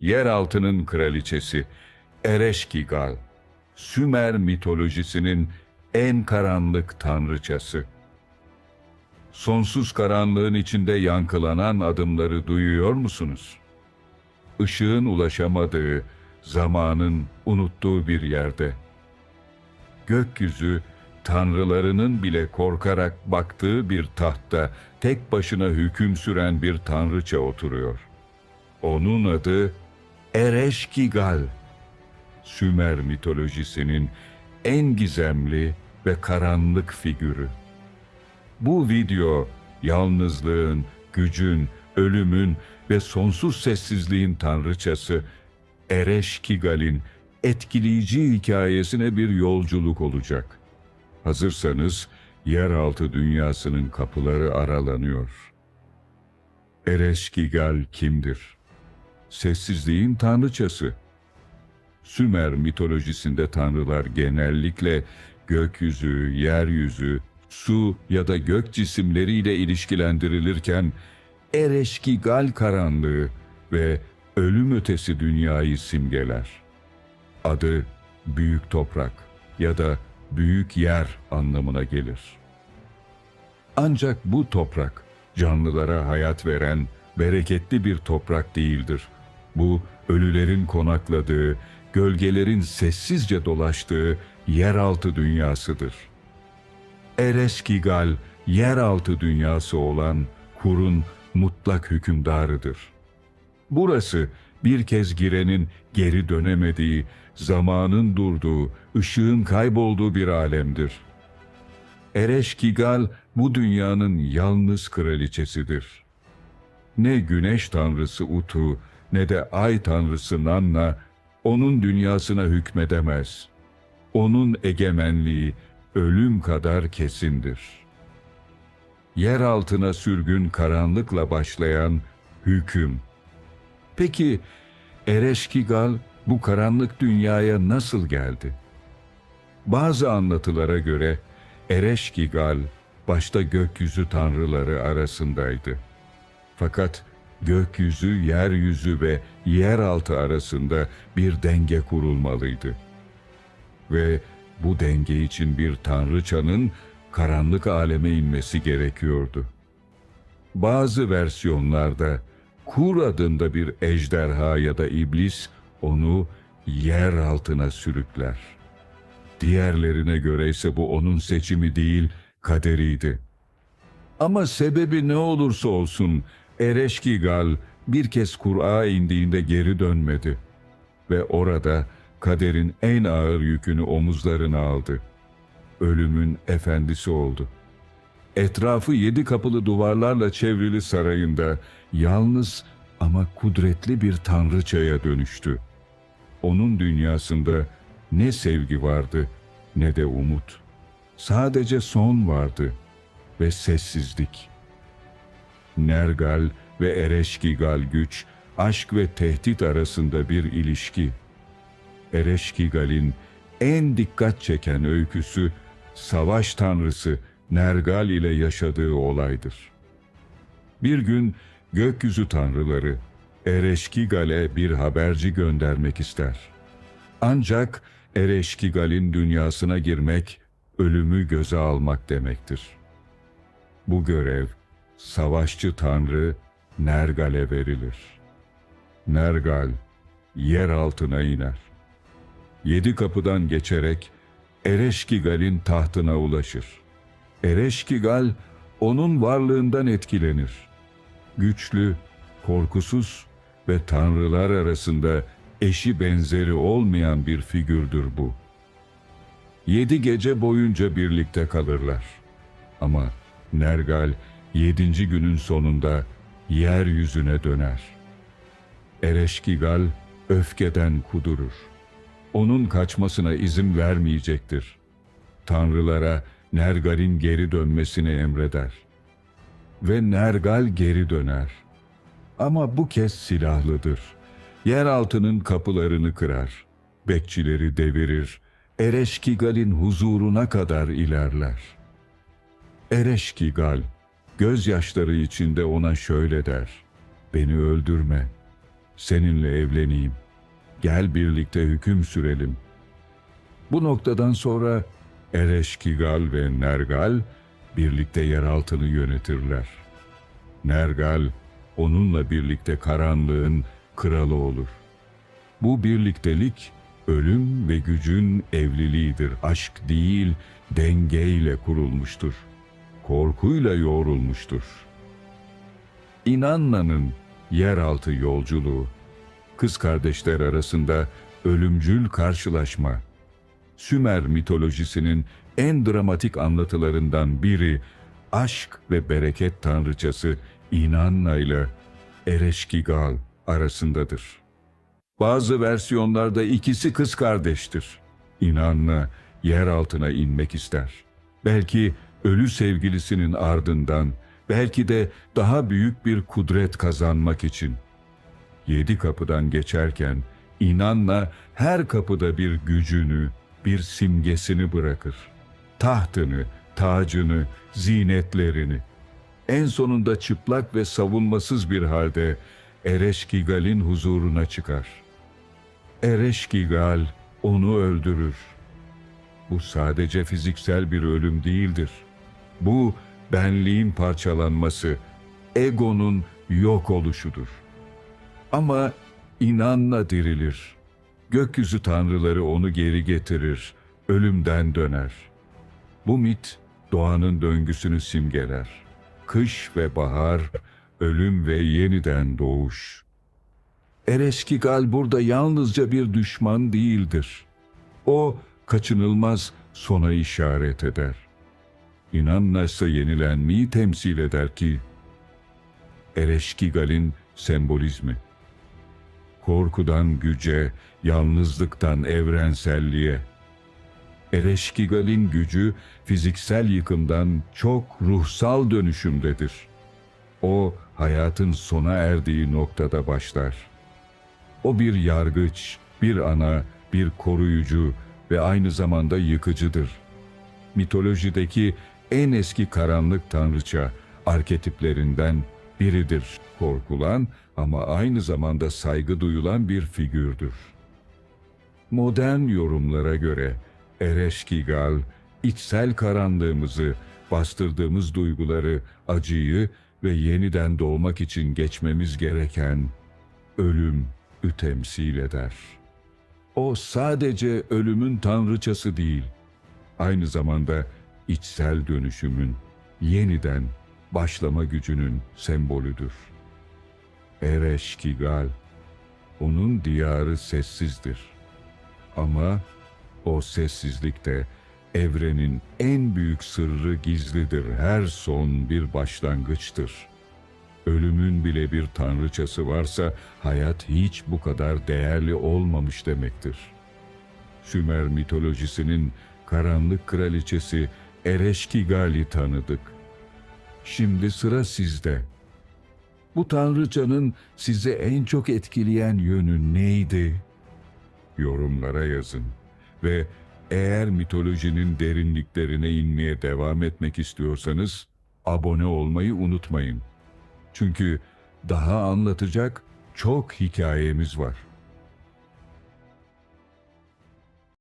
yeraltının kraliçesi Ereşkigal, Sümer mitolojisinin en karanlık tanrıçası. Sonsuz karanlığın içinde yankılanan adımları duyuyor musunuz? Işığın ulaşamadığı, zamanın unuttuğu bir yerde. Gökyüzü, tanrılarının bile korkarak baktığı bir tahtta tek başına hüküm süren bir tanrıça oturuyor. Onun adı Ereşkigal. Sümer mitolojisinin en gizemli ve karanlık figürü. Bu video yalnızlığın, gücün, ölümün ve sonsuz sessizliğin tanrıçası Ereşkigal'in etkileyici hikayesine bir yolculuk olacak. Hazırsanız yeraltı dünyasının kapıları aralanıyor. Ereşkigal kimdir? Sessizliğin tanrıçası. Sümer mitolojisinde tanrılar genellikle gökyüzü, yeryüzü, su ya da gök cisimleriyle ilişkilendirilirken Ereşkigal karanlığı ve ölüm ötesi dünyayı simgeler. Adı büyük toprak ya da büyük yer anlamına gelir. Ancak bu toprak canlılara hayat veren bereketli bir toprak değildir. Bu ölülerin konakladığı, gölgelerin sessizce dolaştığı yeraltı dünyasıdır. Ereskigal, yeraltı dünyası olan Kur'un mutlak hükümdarıdır. Burası bir kez girenin geri dönemediği, zamanın durduğu, ışığın kaybolduğu bir alemdir. Ereşkigal bu dünyanın yalnız kraliçesidir. Ne güneş tanrısı Utu ne de ay tanrısı Nanna onun dünyasına hükmedemez. Onun egemenliği ölüm kadar kesindir. Yer altına sürgün karanlıkla başlayan hüküm. Peki Ereşkigal bu karanlık dünyaya nasıl geldi? Bazı anlatılara göre Ereşkigal başta gökyüzü tanrıları arasındaydı. Fakat gökyüzü, yeryüzü ve yeraltı arasında bir denge kurulmalıydı. Ve bu denge için bir tanrıçanın karanlık aleme inmesi gerekiyordu. Bazı versiyonlarda Kur adında bir ejderha ya da iblis onu yer altına sürükler. Diğerlerine göre ise bu onun seçimi değil, kaderiydi. Ama sebebi ne olursa olsun Ereşkigal bir kez Kur'a indiğinde geri dönmedi. Ve orada kaderin en ağır yükünü omuzlarına aldı. Ölümün efendisi oldu. Etrafı yedi kapılı duvarlarla çevrili sarayında yalnız ama kudretli bir tanrıçaya dönüştü. Onun dünyasında ne sevgi vardı ne de umut. Sadece son vardı ve sessizlik. Nergal ve Ereşkigal güç, aşk ve tehdit arasında bir ilişki. Ereşkigal'in en dikkat çeken öyküsü savaş tanrısı Nergal ile yaşadığı olaydır. Bir gün gökyüzü tanrıları Ereşkigal'e bir haberci göndermek ister. Ancak Ereşkigal'in dünyasına girmek ölümü göze almak demektir. Bu görev savaşçı tanrı Nergal'e verilir. Nergal yer altına iner. Yedi kapıdan geçerek Ereşkigal'in tahtına ulaşır. Ereşkigal onun varlığından etkilenir. Güçlü, korkusuz ve tanrılar arasında eşi benzeri olmayan bir figürdür bu. Yedi gece boyunca birlikte kalırlar. Ama Nergal yedinci günün sonunda yeryüzüne döner. Ereşkigal öfkeden kudurur. Onun kaçmasına izin vermeyecektir. Tanrılara Nergal'in geri dönmesini emreder. Ve Nergal geri döner. Ama bu kez silahlıdır. Yeraltının kapılarını kırar. Bekçileri devirir. Ereşkigal'in huzuruna kadar ilerler. Ereşkigal, gözyaşları içinde ona şöyle der. Beni öldürme. seninle evleneyim. Gel birlikte hüküm sürelim. Bu noktadan sonra Ereşkigal ve Nergal birlikte yeraltını yönetirler. Nergal onunla birlikte karanlığın kralı olur. Bu birliktelik ölüm ve gücün evliliğidir. Aşk değil, dengeyle kurulmuştur. Korkuyla yoğrulmuştur. İnanna'nın yeraltı yolculuğu, kız kardeşler arasında ölümcül karşılaşma, Sümer mitolojisinin en dramatik anlatılarından biri aşk ve bereket tanrıçası İnanna ile Ereşkigal arasındadır. Bazı versiyonlarda ikisi kız kardeştir. İnanna yer altına inmek ister. Belki ölü sevgilisinin ardından, belki de daha büyük bir kudret kazanmak için. Yedi kapıdan geçerken inanla her kapıda bir gücünü, bir simgesini bırakır. Tahtını, tacını, zinetlerini. En sonunda çıplak ve savunmasız bir halde Ereşkigal'in huzuruna çıkar. Ereşkigal onu öldürür. Bu sadece fiziksel bir ölüm değildir. Bu benliğin parçalanması, egonun yok oluşudur. Ama inanla dirilir. Gökyüzü tanrıları onu geri getirir, ölümden döner. Bu mit doğanın döngüsünü simgeler. Kış ve bahar, ölüm ve yeniden doğuş. Ereşkigal burada yalnızca bir düşman değildir. O kaçınılmaz sona işaret eder. İnanla ise yenilenmeyi temsil eder ki, Ereşkigal'in sembolizmi. Korkudan güce, yalnızlıktan evrenselliğe. Ereşkigal'in gücü fiziksel yıkımdan çok ruhsal dönüşümdedir. O hayatın sona erdiği noktada başlar. O bir yargıç, bir ana, bir koruyucu ve aynı zamanda yıkıcıdır. Mitolojideki en eski karanlık tanrıça arketiplerinden biridir. Korkulan ama aynı zamanda saygı duyulan bir figürdür. Modern yorumlara göre Ereşkigal, içsel karanlığımızı, bastırdığımız duyguları, acıyı ve yeniden doğmak için geçmemiz gereken ölüm temsil eder. O sadece ölümün tanrıçası değil, aynı zamanda içsel dönüşümün, yeniden başlama gücünün sembolüdür. Ereşkigal, onun diyarı sessizdir. Ama o sessizlikte evrenin en büyük sırrı gizlidir. Her son bir başlangıçtır. Ölümün bile bir tanrıçası varsa hayat hiç bu kadar değerli olmamış demektir. Sümer mitolojisinin karanlık kraliçesi Ereşkigal'i tanıdık. Şimdi sıra sizde. Bu tanrıçanın sizi en çok etkileyen yönü neydi? Yorumlara yazın ve eğer mitolojinin derinliklerine inmeye devam etmek istiyorsanız abone olmayı unutmayın. Çünkü daha anlatacak çok hikayemiz var.